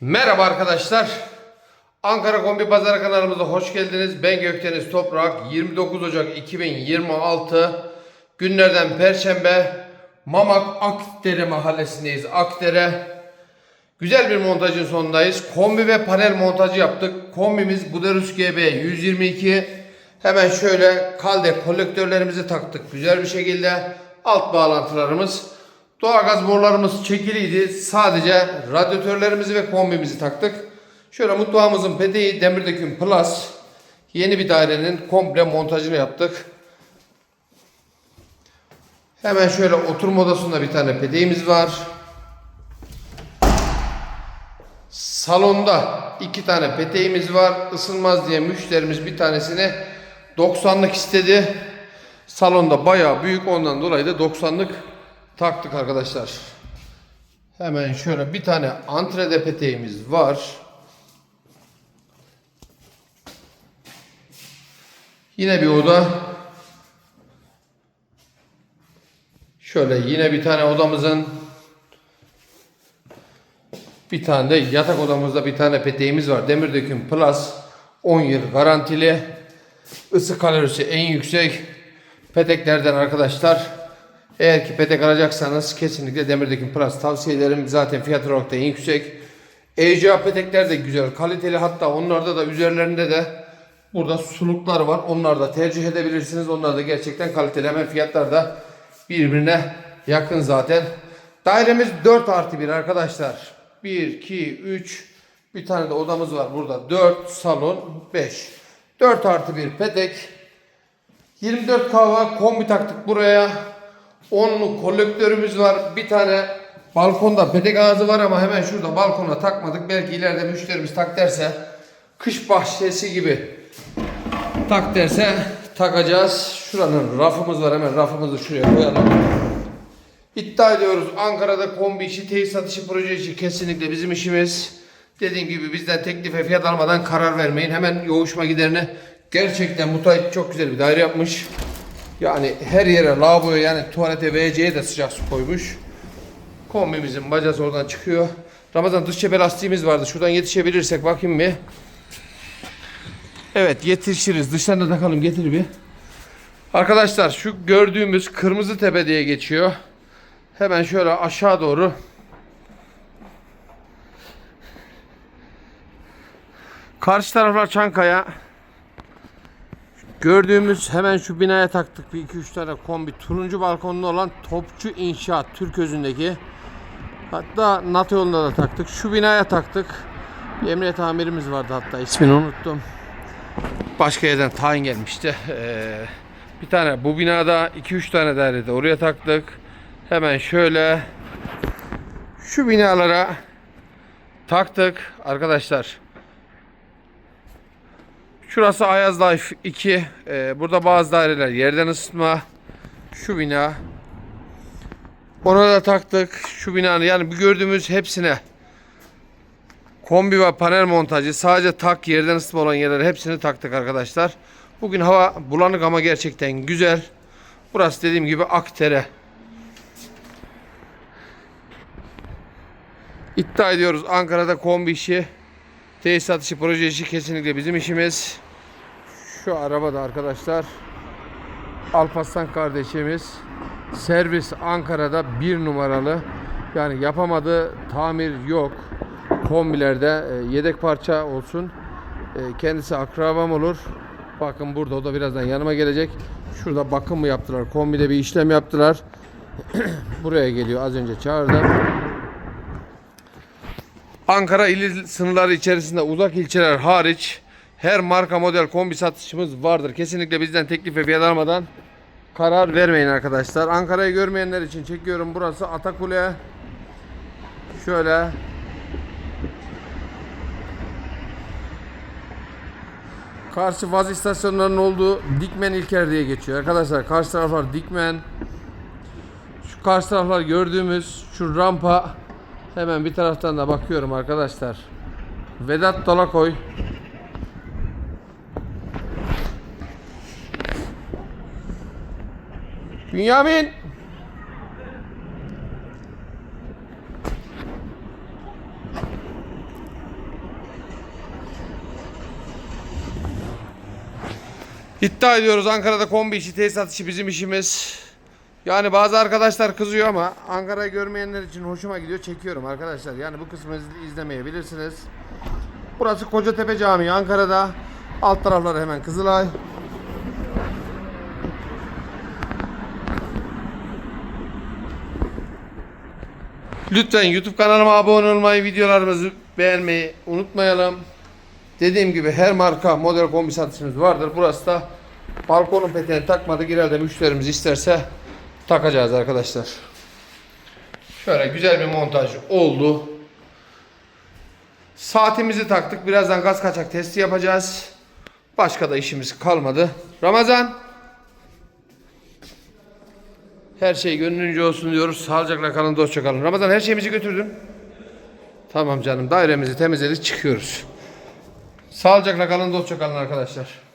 Merhaba arkadaşlar. Ankara Kombi Pazarı kanalımıza hoş geldiniz. Ben Gökdeniz Toprak. 29 Ocak 2026 günlerden Perşembe Mamak Akdere mahallesindeyiz. Akdere. Güzel bir montajın sonundayız. Kombi ve panel montajı yaptık. Kombimiz Buderus GB 122. Hemen şöyle kalde kolektörlerimizi taktık. Güzel bir şekilde alt bağlantılarımız. Doğalgaz borularımız çekiliydi. Sadece radyatörlerimizi ve kombimizi taktık. Şöyle mutfağımızın peteği Demirdöküm Plus. Yeni bir dairenin komple montajını yaptık. Hemen şöyle oturma odasında bir tane peteğimiz var. Salonda iki tane peteğimiz var. Isınmaz diye müşterimiz bir tanesini 90'lık istedi. Salonda bayağı büyük ondan dolayı da 90'lık taktık arkadaşlar. Hemen şöyle bir tane antrede peteğimiz var. Yine bir oda. Şöyle yine bir tane odamızın bir tane de yatak odamızda bir tane peteğimiz var. Demir döküm Plus 10 yıl garantili. Isı kalorisi en yüksek peteklerden arkadaşlar. Eğer ki petek alacaksanız kesinlikle Demir döküm Plus tavsiye ederim. Zaten fiyat olarak da en yüksek. ECA petekler de güzel, kaliteli. Hatta onlarda da üzerlerinde de burada suluklar var. Onları da tercih edebilirsiniz. Onlar da gerçekten kaliteli. Hemen fiyatlar da birbirine yakın zaten. Dairemiz 4 artı 1 arkadaşlar. 1, 2, 3. Bir tane de odamız var burada. 4, salon 5. 4 artı 1 petek. 24 kahve kombi taktık buraya. 10'lu kolektörümüz var. Bir tane balkonda petek ağzı var ama hemen şurada balkona takmadık. Belki ileride müşterimiz tak derse kış bahçesi gibi tak derse takacağız. Şuranın rafımız var. Hemen rafımızı şuraya koyalım. İddia ediyoruz Ankara'da kombi işi, tesisat işi, proje işi kesinlikle bizim işimiz. Dediğim gibi bizden teklife fiyat almadan karar vermeyin. Hemen yoğuşma giderini gerçekten müteahhit çok güzel bir daire yapmış. Yani her yere lavaboya yani tuvalete WC'ye de sıcak su koymuş. Kombimizin bacası oradan çıkıyor. Ramazan dış cephe lastiğimiz vardı. Şuradan yetişebilirsek bakayım bir. Evet yetişiriz. Dıştan da takalım getir bir. Arkadaşlar şu gördüğümüz Kırmızı Tepe diye geçiyor. Hemen şöyle aşağı doğru Karşı taraflar Çankaya. Gördüğümüz hemen şu binaya taktık bir iki üç tane kombi. Turuncu balkonlu olan Topçu İnşaat Türk özündeki. Hatta NATO yolunda da taktık. Şu binaya taktık. Bir emniyet amirimiz vardı hatta ismini unuttum. Başka yerden tayin gelmişti. Ee, bir tane bu binada 2-3 tane dairede oraya taktık. Hemen şöyle şu binalara taktık arkadaşlar. Şurası Ayaz Life 2. Ee, burada bazı daireler yerden ısıtma. Şu bina. Ona da taktık. Şu binanın yani bu gördüğümüz hepsine kombi ve panel montajı sadece tak yerden ısıtma olan yerlere hepsini taktık arkadaşlar. Bugün hava bulanık ama gerçekten güzel. Burası dediğim gibi Aktere. İddia ediyoruz Ankara'da kombi işi, tesisat işi, proje işi kesinlikle bizim işimiz. Şu araba da arkadaşlar Alparslan kardeşimiz servis Ankara'da bir numaralı. Yani yapamadığı tamir yok. Kombilerde e, yedek parça olsun. E, kendisi akrabam olur. Bakın burada o da birazdan yanıma gelecek. Şurada bakım mı yaptılar? Kombide bir işlem yaptılar. Buraya geliyor. Az önce çağırdım. Ankara ili sınırları içerisinde uzak ilçeler hariç her marka model kombi satışımız vardır. Kesinlikle bizden teklif ve fiyat almadan karar vermeyin arkadaşlar. Ankara'yı görmeyenler için çekiyorum. Burası Atakule. Şöyle Karşı faz istasyonlarının olduğu Dikmen İlker diye geçiyor. Arkadaşlar karşı taraflar Dikmen. Şu karşı taraflar gördüğümüz şu rampa Hemen bir taraftan da bakıyorum arkadaşlar. Vedat Dolakoy. Bünyamin. İddia ediyoruz Ankara'da kombi işi, tesisat işi bizim işimiz. Yani bazı arkadaşlar kızıyor ama Ankara'yı görmeyenler için hoşuma gidiyor. Çekiyorum arkadaşlar. Yani bu kısmı iz- izlemeyebilirsiniz. Burası Kocatepe Camii Ankara'da. Alt tarafları hemen Kızılay. Lütfen YouTube kanalıma abone olmayı, videolarımızı beğenmeyi unutmayalım. Dediğim gibi her marka model kombi satışımız vardır. Burası da balkonun peteğini takmadık. İleride müşterimiz isterse takacağız arkadaşlar. Şöyle güzel bir montaj oldu. Saatimizi taktık. Birazdan gaz kaçak testi yapacağız. Başka da işimiz kalmadı. Ramazan. Her şey gönlünce olsun diyoruz. Sağlıcakla kalın, dostça kalın. Ramazan her şeyimizi götürdün. Tamam canım. Dairemizi temizledik, çıkıyoruz. Sağlıcakla kalın, dostça kalın arkadaşlar.